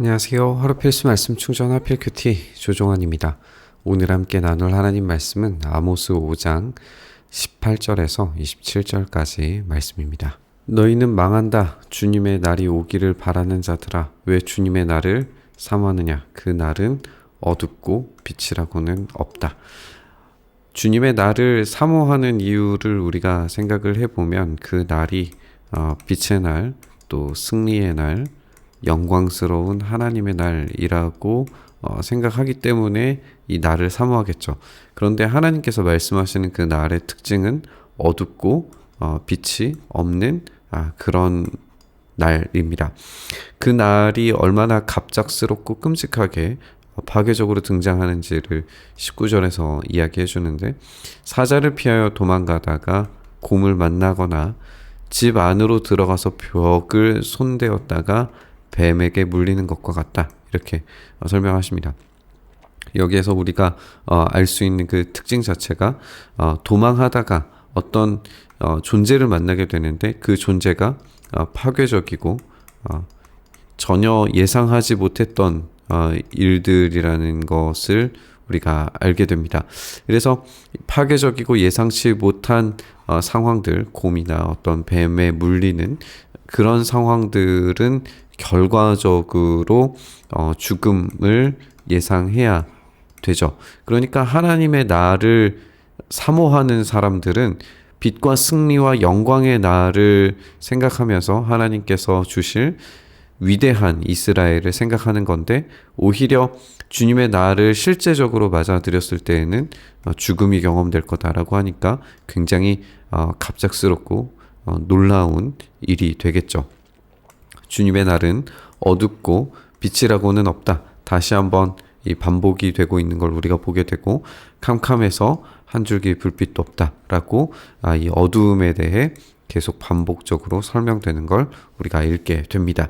안녕하세요. 하루 필수 말씀 충전 하필 큐티 조종환입니다. 오늘 함께 나눌 하나님 말씀은 아모스 5장 18절에서 27절까지 말씀입니다. 너희는 망한다. 주님의 날이 오기를 바라는 자들아. 왜 주님의 날을 사모하느냐? 그 날은 어둡고 빛이라고는 없다. 주님의 날을 사모하는 이유를 우리가 생각을 해보면 그 날이 어, 빛의 날, 또 승리의 날, 영광스러운 하나님의 날이라고 어, 생각하기 때문에 이 날을 사모하겠죠. 그런데 하나님께서 말씀하시는 그 날의 특징은 어둡고 어, 빛이 없는 아, 그런 날입니다. 그 날이 얼마나 갑작스럽고 끔찍하게 파괴적으로 등장하는지를 19절에서 이야기해 주는데 사자를 피하여 도망가다가 곰을 만나거나 집 안으로 들어가서 벽을 손대었다가 뱀에게 물리는 것과 같다. 이렇게 어, 설명하십니다. 여기에서 우리가 어, 알수 있는 그 특징 자체가 어, 도망하다가 어떤 어, 존재를 만나게 되는데 그 존재가 어, 파괴적이고 어, 전혀 예상하지 못했던 어, 일들이라는 것을 우리가 알게 됩니다. 그래서 파괴적이고 예상치 못한 어, 상황들, 곰이나 어떤 뱀에 물리는 그런 상황들은 결과적으로 어, 죽음을 예상해야 되죠. 그러니까 하나님의 나를 사모하는 사람들은 빛과 승리와 영광의 나를 생각하면서 하나님께서 주실 위대한 이스라엘을 생각하는 건데 오히려 주님의 나를 실제적으로 맞아들였을 때에는 어, 죽음이 경험될 거다라고 하니까 굉장히 어, 갑작스럽고 어, 놀라운 일이 되겠죠. 주님의 날은 어둡고 빛이라고는 없다. 다시 한번 이 반복이 되고 있는 걸 우리가 보게 되고 캄캄해서 한 줄기 불빛도 없다라고 아, 이 어두움에 대해 계속 반복적으로 설명되는 걸 우리가 읽게 됩니다.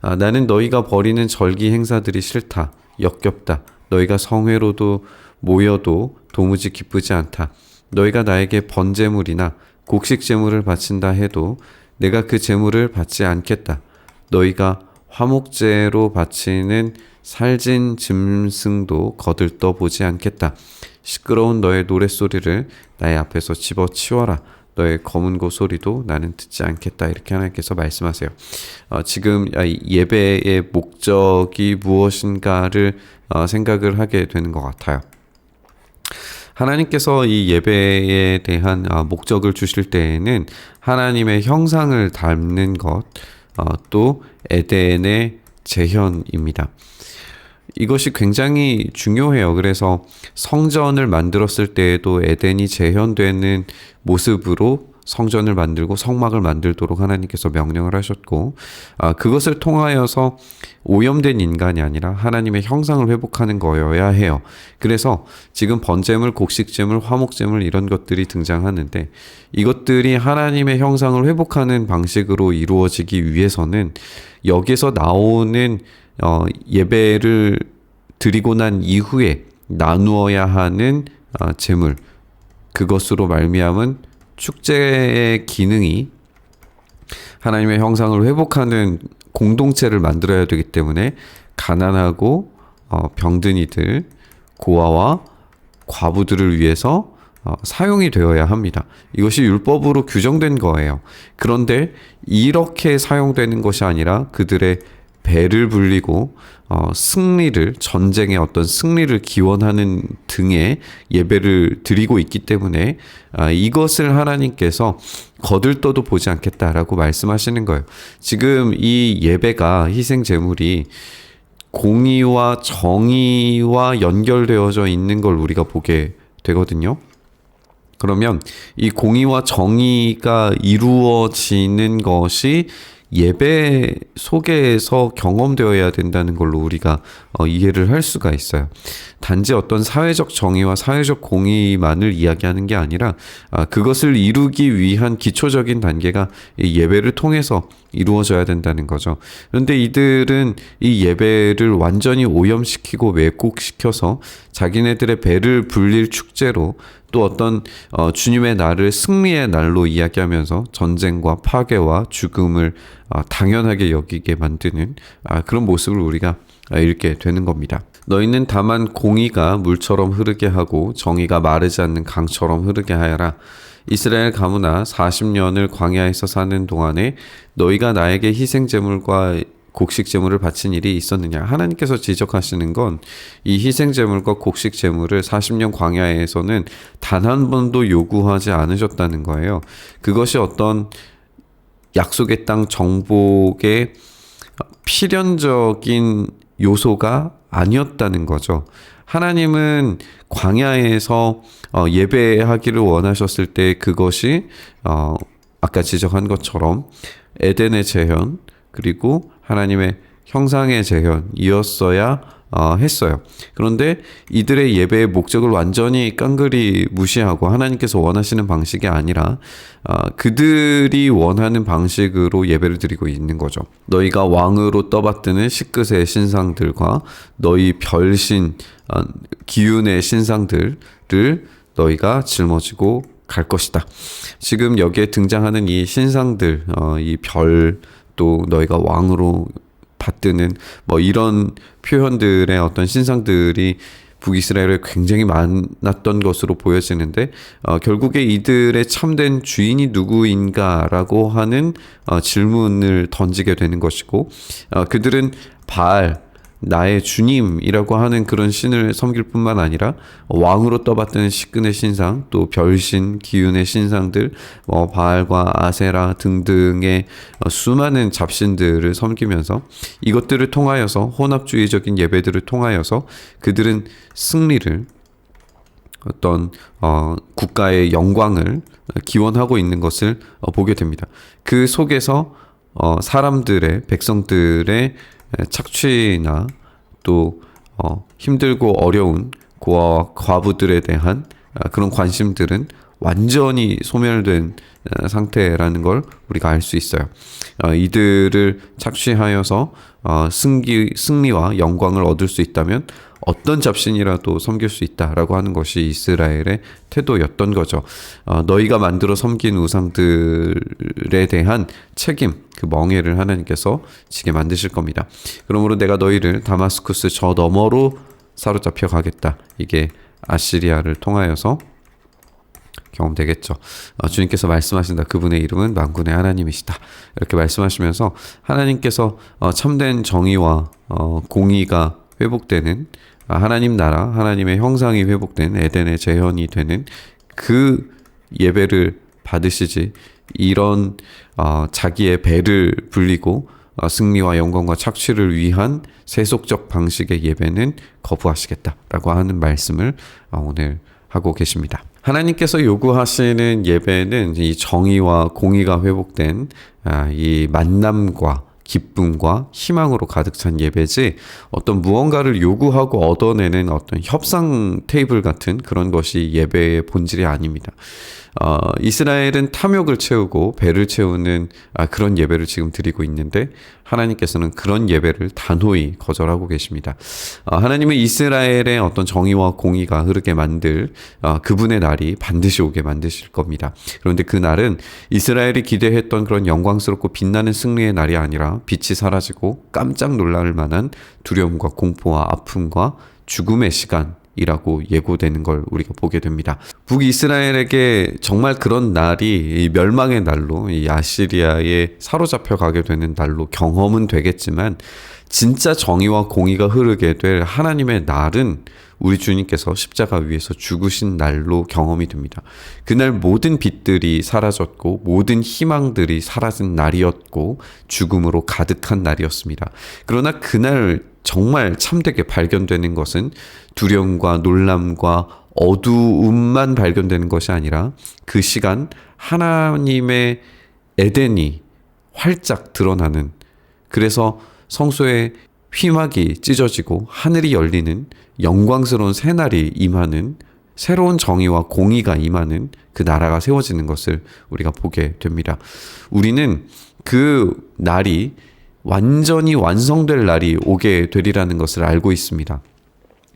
아, 나는 너희가 벌이는 절기 행사들이 싫다. 역겹다. 너희가 성회로도 모여도 도무지 기쁘지 않다. 너희가 나에게 번제물이나 곡식 제물을 바친다 해도 내가 그 제물을 받지 않겠다. 너희가 화목제로 바치는 살진 짐승도 거들떠 보지 않겠다. 시끄러운 너의 노랫소리를 나의 앞에서 집어치워라. 너의 검은 고 소리도 나는 듣지 않겠다. 이렇게 하나님께서 말씀하세요. 어, 지금 예배의 목적이 무엇인가를 어, 생각을 하게 되는 것 같아요. 하나님께서 이 예배에 대한 어, 목적을 주실 때에는 하나님의 형상을 닮는 것, 어, 또 에덴의 재현입니다. 이것이 굉장히 중요해요. 그래서 성전을 만들었을 때에도 에덴이 재현되는 모습으로 성전을 만들고 성막을 만들도록 하나님께서 명령을 하셨고 아, 그것을 통하여서 오염된 인간이 아니라 하나님의 형상을 회복하는 거여야 해요. 그래서 지금 번제물, 곡식제물, 화목제물 이런 것들이 등장하는데 이것들이 하나님의 형상을 회복하는 방식으로 이루어지기 위해서는 여기서 나오는 어, 예배를 드리고 난 이후에 나누어야 하는 어, 제물 그것으로 말미암은 축제의 기능이 하나님의 형상을 회복하는 공동체를 만들어야 되기 때문에 가난하고 어, 병든 이들, 고아와 과부들을 위해서 어, 사용이 되어야 합니다. 이것이 율법으로 규정된 거예요. 그런데 이렇게 사용되는 것이 아니라 그들의 배를 불리고 어, 승리를 전쟁의 어떤 승리를 기원하는 등의 예배를 드리고 있기 때문에 아, 이것을 하나님께서 거들떠도 보지 않겠다라고 말씀하시는 거예요. 지금 이 예배가 희생 제물이 공의와 정의와 연결되어져 있는 걸 우리가 보게 되거든요. 그러면 이 공의와 정의가 이루어지는 것이 예배 속에서 경험되어야 된다는 걸로 우리가 어, 이해를 할 수가 있어요. 단지 어떤 사회적 정의와 사회적 공의만을 이야기하는 게 아니라 아, 그것을 이루기 위한 기초적인 단계가 이 예배를 통해서 이루어져야 된다는 거죠. 그런데 이들은 이 예배를 완전히 오염시키고 왜곡시켜서 자기네들의 배를 불릴 축제로 또 어떤 어, 주님의 날을 승리의 날로 이야기하면서 전쟁과 파괴와 죽음을 어, 당연하게 여기게 만드는 아, 그런 모습을 우리가 아, 읽게 되는 겁니다. 너희는 다만 공의가 물처럼 흐르게 하고 정의가 마르지 않는 강처럼 흐르게 하여라. 이스라엘 가문아 40년을 광야에서 사는 동안에 너희가 나에게 희생 제물과 곡식 제물을 바친 일이 있었느냐? 하나님께서 지적하시는 건 이 희생 제물과 곡식 제물을 40년 광야에서는 단 한 번도 요구하지 않으셨다는 거예요. 그것이 어떤 약속의 땅 정복의 필연적인 요소가 아니었다는 거죠. 하나님은 광야에서 어, 예배하기를 원하셨을 때 그것이 어, 아까 지적한 것처럼 에덴의 재현 그리고 하나님의 형상의 재현이었어야 어, 했어요. 그런데 이들의 예배의 목적을 완전히 깡그리 무시하고 하나님께서 원하시는 방식이 아니라 어, 그들이 원하는 방식으로 예배를 드리고 있는 거죠. 너희가 왕으로 떠받드는 시끝의 신상들과 너희 별신 어, 기운의 신상들을 너희가 짊어지고 갈 것이다. 지금 여기에 등장하는 이 신상들, 어, 이 별 또 너희가 왕으로 받드는 뭐 이런 표현들의 어떤 신상들이 북이스라엘에 굉장히 많았던 것으로 보여지는데 어, 결국에 이들의 참된 주인이 누구인가라고 하는 어, 질문을 던지게 되는 것이고 어, 그들은 바알 나의 주님이라고 하는 그런 신을 섬길 뿐만 아니라 왕으로 떠받드는 시근의 신상, 또 별신, 기운의 신상들, 뭐 바알과 아세라 등등의 수많은 잡신들을 섬기면서 이것들을 통하여서 혼합주의적인 예배들을 통하여서 그들은 승리를 어떤 어, 국가의 영광을 기원하고 있는 것을 어, 보게 됩니다. 그 속에서 어, 사람들의 백성들의 착취나 또 어, 힘들고 어려운 고아와 과부들에 대한 아, 그런 관심들은 완전히 소멸된 어, 상태라는 걸 우리가 알 수 있어요. 어, 이들을 착취하여서 어, 승기, 승리와 영광을 얻을 수 있다면 어떤 잡신이라도 섬길 수 있다라고 하는 것이 이스라엘의 태도였던 거죠. 어, 너희가 만들어 섬긴 우상들에 대한 책임, 그 멍해를 하나님께서 지게 만드실 겁니다. 그러므로 내가 너희를 다마스쿠스 저 너머로 사로잡혀 가겠다. 이게 아시리아를 통하여서 경험되겠죠. 어, 주님께서 말씀하신다. 그분의 이름은 만군의 하나님이시다. 이렇게 말씀하시면서 하나님께서 어, 참된 정의와 어, 공의가 회복되는 아, 하나님 나라, 하나님의 형상이 회복된 에덴의 재현이 되는 그 예배를 받으시지 이런 어, 자기의 배를 불리고 어, 승리와 영광과 착취를 위한 세속적 방식의 예배는 거부하시겠다라고 하는 말씀을 어, 오늘 하고 계십니다. 하나님께서 요구하시는 예배는 이 정의와 공의가 회복된 아, 이 만남과 기쁨과 희망으로 가득 찬 예배지 어떤 무언가를 요구하고 얻어내는 어떤 협상 테이블 같은 그런 것이 예배의 본질이 아닙니다. 어, 이스라엘은 탐욕을 채우고 배를 채우는 아, 그런 예배를 지금 드리고 있는데 하나님께서는 그런 예배를 단호히 거절하고 계십니다. 어, 하나님은 이스라엘의 어떤 정의와 공의가 흐르게 만들 어, 그분의 날이 반드시 오게 만드실 겁니다. 그런데 그 날은 이스라엘이 기대했던 그런 영광스럽고 빛나는 승리의 날이 아니라 빛이 사라지고 깜짝 놀랄 만한 두려움과 공포와 아픔과 죽음의 시간 이라고 예고되는 걸 우리가 보게 됩니다. 북이스라엘에게 정말 그런 날이 멸망의 날로 이 아시리아에 사로잡혀 가게 되는 날로 경험은 되겠지만 진짜 정의와 공의가 흐르게 될 하나님의 날은 우리 주님께서 십자가 위에서 죽으신 날로 경험이 됩니다. 그날 모든 빛들이 사라졌고 모든 희망들이 사라진 날이었고 죽음으로 가득한 날이었습니다. 그러나 그날 정말 참되게 발견되는 것은 두려움과 놀람과 어두움만 발견되는 것이 아니라 그 시간 하나님의 에덴이 활짝 드러나는 그래서 성소의 휘막이 찢어지고 하늘이 열리는 영광스러운 새날이 임하는 새로운 정의와 공의가 임하는 그 나라가 세워지는 것을 우리가 보게 됩니다. 우리는 그 날이 완전히 완성될 날이 오게 되리라는 것을 알고 있습니다.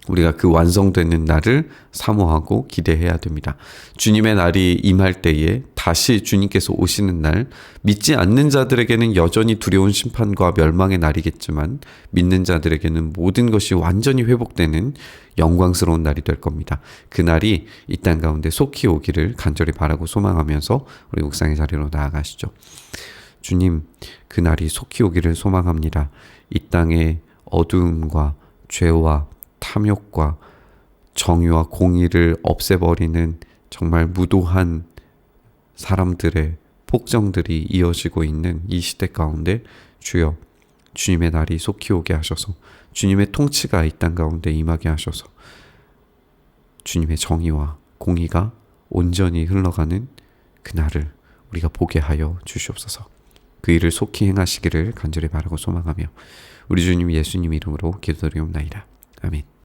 우리가 그 완성되는 날을 사모하고 기대해야 됩니다. 주님의 날이 임할 때에 다시 주님께서 오시는 날, 믿지 않는 자들에게는 여전히 두려운 심판과 멸망의 날이겠지만, 믿는 자들에게는 모든 것이 완전히 회복되는 영광스러운 날이 될 겁니다. 그 날이 이 땅 가운데 속히 오기를 간절히 바라고 소망하면서 우리 묵상의 자리로 나아가시죠. 주님, 그 날이 속히 오기를 소망합니다. 이 땅의 어두움과 죄와 탐욕과 정의와 공의를 없애버리는 정말 무도한 사람들의 폭정들이 이어지고 있는 이 시대 가운데 주여 주님의 날이 속히 오게 하셔서 주님의 통치가 이 땅 가운데 임하게 하셔서 주님의 정의와 공의가 온전히 흘러가는 그 날을 우리가 보게 하여 주시옵소서. 그 일을 속히 행하시기를 간절히 바라고 소망하며 우리 주님 예수님 이름으로 기도드리옵나이다. 아멘.